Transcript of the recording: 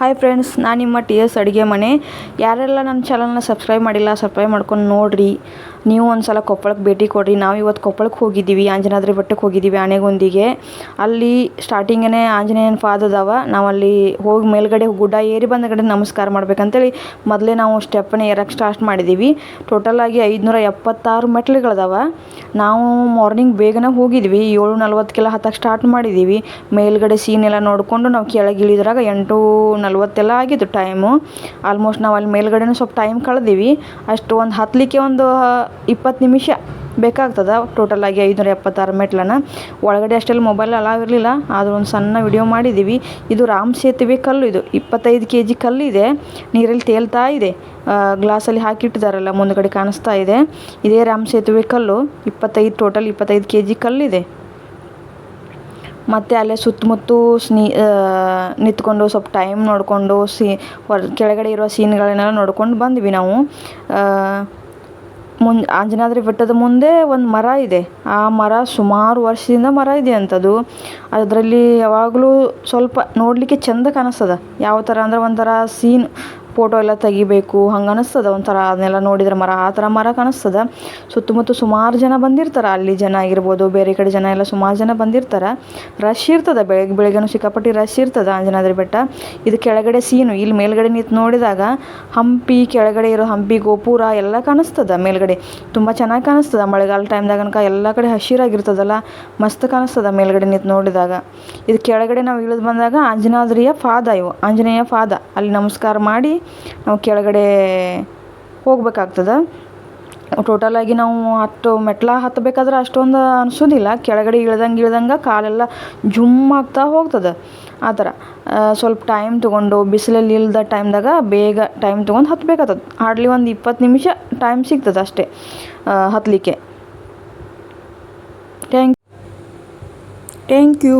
Hi friends ನಾನು ನಿಮ್ಮ T S ಅಡುಗೆ ಮನೆ. ಯಾರೆಲ್ಲ ನನ್ನ ಚಾನಲ್ನ ಸಬ್ಸ್ಕ್ರೈಬ್ ಮಾಡಿಲ್ಲ ಸಬ್ಸ್ಕ್ರೈಬ್ ಮಾಡ್ಕೊಂಡು ನೋಡಿರಿ. ನೀವು ಒಂದು ಸಲ ಕೊಪ್ಪಳಕ್ಕೆ ಭೇಟಿ ಕೊಡಿರಿ. ನಾವು ಇವತ್ತು ಕೊಪ್ಪಳಕ್ಕೆ ಹೋಗಿದ್ದೀವಿ, ಆಂಜನಾದ್ರಿ ಬೆಟ್ಟಕ್ಕೆ ಹೋಗಿದ್ದೀವಿ, ಆನೆಗೊಂದಿಗೆ. ಅಲ್ಲಿ ಸ್ಟಾರ್ಟಿಂಗೇ ಆಂಜನೇಯನ ಫಾದ್ ಅದಾವ. ನಾವು ಅಲ್ಲಿ ಹೋಗಿ ಮೇಲ್ಗಡೆ ಗುಡ್ಡ ಏರಿ ಬಂದ ಕಡೆ ನಮಸ್ಕಾರ ಮಾಡ್ಬೇಕಂತೇಳಿ ಮೊದಲೇ ನಾವು ಸ್ಟೆಪ್ಪನ್ನ ಏರಕ್ಕೆ ಸ್ಟಾರ್ಟ್ ಮಾಡಿದ್ದೀವಿ ಟೋಟಲಾಗಿ ಐದುನೂರ ಎಪ್ಪತ್ತಾರು ಮೆಟ್ಲುಗಳದಾವ. ನಾವು ಮಾರ್ನಿಂಗ್ ಬೇಗನೆ ಹೋಗಿದ್ವಿ. ಏಳು ನಲ್ವತ್ತಕ್ಕೆಲ್ಲ ಹತ್ತಕ್ಕೆ ಸ್ಟಾರ್ಟ್ ಮಾಡಿದ್ದೀವಿ ಮೇಲ್ಗಡೆ ಸೀನ್ ಎಲ್ಲ ನೋಡಿಕೊಂಡು ನಾವು ಕೆಳಗೆ ಇಳಿದ್ರಾಗ ಎಂಟು ನಲ್ವತ್ತೆಲ್ಲ ಆಗಿತ್ತು ಟೈಮು ಆಲ್ಮೋಸ್ಟ್ ನಾವು ಅಲ್ಲಿ ಮೇಲ್ಗಡೆನೂ ಸ್ವಲ್ಪ ಟೈಮ್ ಕಳೆದೀವಿ. ಅಷ್ಟು ಒಂದು ಹತ್ತಲಿಕ್ಕೆ ಒಂದು ಇಪ್ಪತ್ತು ನಿಮಿಷ ಬೇಕಾಗ್ತದೆ. ಆಗಿ ಐದುನೂರ ಎಪ್ಪತ್ತಾರು ಮೆಟ್ಲನ್ನು ಒಳಗಡೆ ಅಷ್ಟೆಲ್ಲ ಮೊಬೈಲ್ ಅಲಾವ್ ಇರಲಿಲ್ಲ. ಆದರೂ ಒಂದು ಸಣ್ಣ ವಿಡಿಯೋ ಮಾಡಿದ್ದೀವಿ ಇದು ರಾಮ್ ಸೇತುವೆ ಕಲ್ಲು ಇದು. ಇಪ್ಪತ್ತೈದು ಕೆ ಜಿ ಇದೆ. ನೀರಲ್ಲಿ ತೇಲ್ತಾ ಇದೆ. ಗ್ಲಾಸಲ್ಲಿ ಹಾಕಿಟ್ಟಿದಾರಲ್ಲ, ಮುಂದ್ಗಡೆ ಕಾಣಿಸ್ತಾ ಇದೆ. ಇದೇ ರಾಮ್ ಸೇತುವೆ ಕಲ್ಲು. ಇಪ್ಪತ್ತೈದು ಟೋಟಲ್ ಇಪ್ಪತ್ತೈದು ಕೆ ಜಿ ಕಲ್ಲಿದೆ ಮತ್ತು ಅಲ್ಲೇ ಸುತ್ತಮುತ್ತು ಸ್ನಿ ನಿಂತ್ಕೊಂಡು ಸ್ವಲ್ಪ ಟೈಮ್ ನೋಡಿಕೊಂಡು ಸಿ, ಹೊರ, ಕೆಳಗಡೆ ಇರೋ ಸೀನ್ಗಳನ್ನೆಲ್ಲ ನೋಡ್ಕೊಂಡು ಬಂದ್ವಿ ನಾವು. ಮುನ್, ಆಂಜನಾದ್ರಿ ಬೆಟ್ಟದ ಮುಂದೆ ಒಂದು ಮರ ಇದೆ. ಆ ಮರ ಸುಮಾರು ವರ್ಷದಿಂದ ಮರ ಇದೆ ಅಂಥದ್ದು ಅದರಲ್ಲಿ ಯಾವಾಗಲೂ ಸ್ವಲ್ಪ ನೋಡಲಿಕ್ಕೆ ಚೆಂದ ಕಾಣಿಸ್ತದ. ಯಾವ ಥರ ಅಂದ್ರೆ ಒಂಥರ ಸೀನ್ ಫೋಟೋ ಎಲ್ಲ ತೆಗಿಬೇಕು, ಹಂಗೆ ಅನಿಸ್ತದ ಒಂಥರ. ಅದನ್ನೆಲ್ಲ ನೋಡಿದ್ರೆ ಮರ, ಆ ಥರ ಮರ ಕಾಣಿಸ್ತದ. ಸುತ್ತಮುತ್ತ ಸುಮಾರು ಜನ ಬಂದಿರ್ತಾರೆ, ಅಲ್ಲಿ ಜನ ಆಗಿರ್ಬೋದು, ಬೇರೆ ಕಡೆ ಜನ ಎಲ್ಲ ಸುಮಾರು ಜನ ಬಂದಿರ್ತಾರೆ. ರಶ್ ಇರ್ತದೆ ಬೆಳಗ್ಗೆ ಬೆಳಗ್ಗೆನೂ ಸಿಕ್ಕಾಪಟ್ಟಿ ರಶ್ ಇರ್ತದೆ ಅಂಜನಾದ್ರಿ ಬೆಟ್ಟ. ಇದು ಕೆಳಗಡೆ ಸೀನು, ಇಲ್ಲಿ ಮೇಲ್ಗಡೆ ನಿಂತು ನೋಡಿದಾಗ ಹಂಪಿ, ಕೆಳಗಡೆ ಇರೋ ಹಂಪಿ, ಗೋಪುರ ಎಲ್ಲ ಕಾಣಿಸ್ತದ ಮೇಲ್ಗಡೆ. ತುಂಬ ಚೆನ್ನಾಗಿ ಕಾಣಿಸ್ತದ, ಮಳೆಗಾಲ ಟೈಮ್ದಾಗ ಅನ್ಕ ಎಲ್ಲ ಕಡೆ ಹಸಿರಾಗಿರ್ತದಲ್ಲ, ಮಸ್ತ್ ಕಾಣಿಸ್ತದ ಮೇಲ್ಗಡೆ ನಿಂತು ನೋಡಿದಾಗ. ಇದು ಕೆಳಗಡೆ ನಾವು ಇಳಿದು ಬಂದಾಗ ಆಂಜನಾದ್ರಿಯ ಫಾದ ಇವು ಆಂಜನೇಯ ಫಾದ ಅಲ್ಲಿ ನಮಸ್ಕಾರ ಮಾಡಿ ನಾವು ಕೆಳಗಡೆ ಹೋಗ್ಬೇಕಾಗ್ತದೆ. ಟೋಟಲಾಗಿ ನಾವು ಹತ್ತು ಮೆಟ್ಲ ಹತ್ತಬೇಕಾದ್ರೆ ಅಷ್ಟೊಂದು ಅನಿಸೋದಿಲ್ಲ. ಕೆಳಗಡೆ ಇಳ್ದಂಗೆ ಇಳ್ದಂಗೆ ಕಾಲೆಲ್ಲ ಜುಮ್ ಆಗ್ತಾ ಹೋಗ್ತದೆ. ಆ ಥರ ಸ್ವಲ್ಪ ಟೈಮ್ ತೊಗೊಂಡು ಬಿಸಿಲಲ್ಲಿ ಇಲ್ದ ಟೈಮ್ದಾಗ ಬೇಗ ಟೈಮ್ ತೊಗೊಂಡು ಹತ್ತಬೇಕಾಗ್ತದೆ ಹಾರ್ಡ್ಲಿ ಒಂದು ಇಪ್ಪತ್ತು ನಿಮಿಷ ಟೈಮ್ ಸಿಗ್ತದೆ ಅಷ್ಟೇ ಹತ್ತಲಿಕ್ಕೆ ಥ್ಯಾಂಕ್ ಥ್ಯಾಂಕ್ ಯು